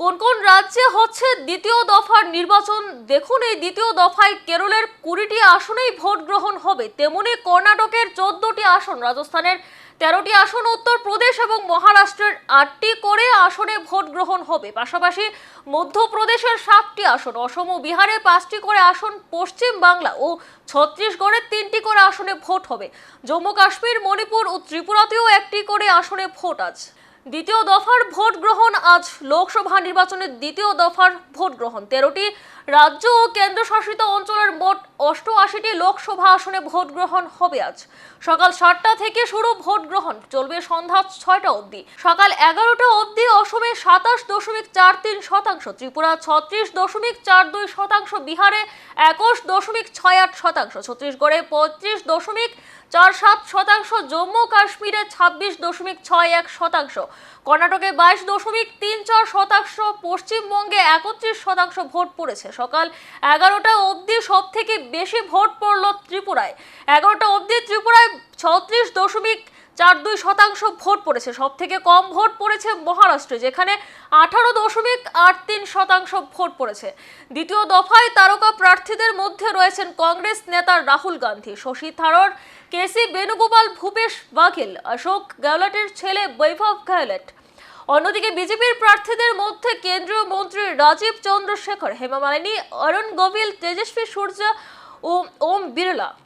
কোন কোন রাজ্যে হচ্ছে দ্বিতীয় দফার নির্বাচন? দেখুন, এই দ্বিতীয় দফায় কেরলের কুড়িটি আসনেই ভোট গ্রহণ হবে। তেমনি কর্ণাটকের চোদ্দটি আসন, রাজস্থানের তেরোটি আসন, উত্তরপ্রদেশ এবং মহারাষ্ট্রের আটটি করে আসনে ভোট গ্রহণ হবে। পাশাপাশি মধ্যপ্রদেশের সাতটি আসন, অসম ও বিহারে পাঁচটি করে আসন, পশ্চিম বাংলা ও ছত্তিশগড়ের তিনটি করে আসনে ভোট হবে। জম্মু কাশ্মীর, মণিপুর ও ত্রিপুরাতেও একটি করে আসনে ভোট আছে দ্বিতীয় দফার ভোট গ্রহণ আজ লোকসভা নির্বাচনের দ্বিতীয় দফার ভোট গ্রহণ তেরোটি। রাজ্য ও কেন্দ্রশাসিত অঞ্চলের মোট অষ্টআশিটি লোকসভা আসনে ভোট গ্রহণ হবে আজ। সকাল সাতটা থেকে শুরু ভোট গ্রহণ। চলবে সন্ধ্যা ছয়টা অবধি। সকাল এগারোটা অবধি অসমে সাতাশ দশমিক চার তিন শতাংশ। ত্রিপুরা ছত্রিশ দশমিক চার দুই শতাংশ। বিহারে একুশ দশমিক ছয় আট শতাংশ। ছত্তিশগড়ে পঁয়ত্রিশ দশমিক চার সাত শতাংশ। জম্মু কাশ্মীরে ছাব্বিশ দশমিক ছয় এক শতাংশ। কর্ণাটকে বাইশ দশমিক তিন চার শতাংশ। পশ্চিমবঙ্গে একত্রিশ শতাংশ ভোট পড়েছে। সকাল এগারোটা অবধি সব থেকে বেশি ভোট পড়ল ত্রিপুরায়। এগারোটা অবধি ত্রিপুরায় ছত্রিশ দশমিক চার দুই শতাংশ ভোট পড়েছে। সব থেকে কম ভোট পড়েছে মহারাষ্ট্রে, যেখানে আঠারো দশমিক আট তিন শতাংশ ভোট পড়েছে। দ্বিতীয় দফায় তারকা প্রার্থীদের মধ্যে রয়েছেন কংগ্রেস নেতা রাহুল গান্ধী, শশী থারর, কেসি বেণুগোপাল, ভূপেশ বাঘেল, অশোক গেহলটের ছেলে বৈভব গেহলট। অন্যদিকে বিজেপির প্রার্থীদের মধ্যে কেন্দ্রীয় মন্ত্রী রাজীব চন্দ্রশেখর, হেমা মালিনী, অরুণ গোভিল তেজস্বী সূর্য o 11 ila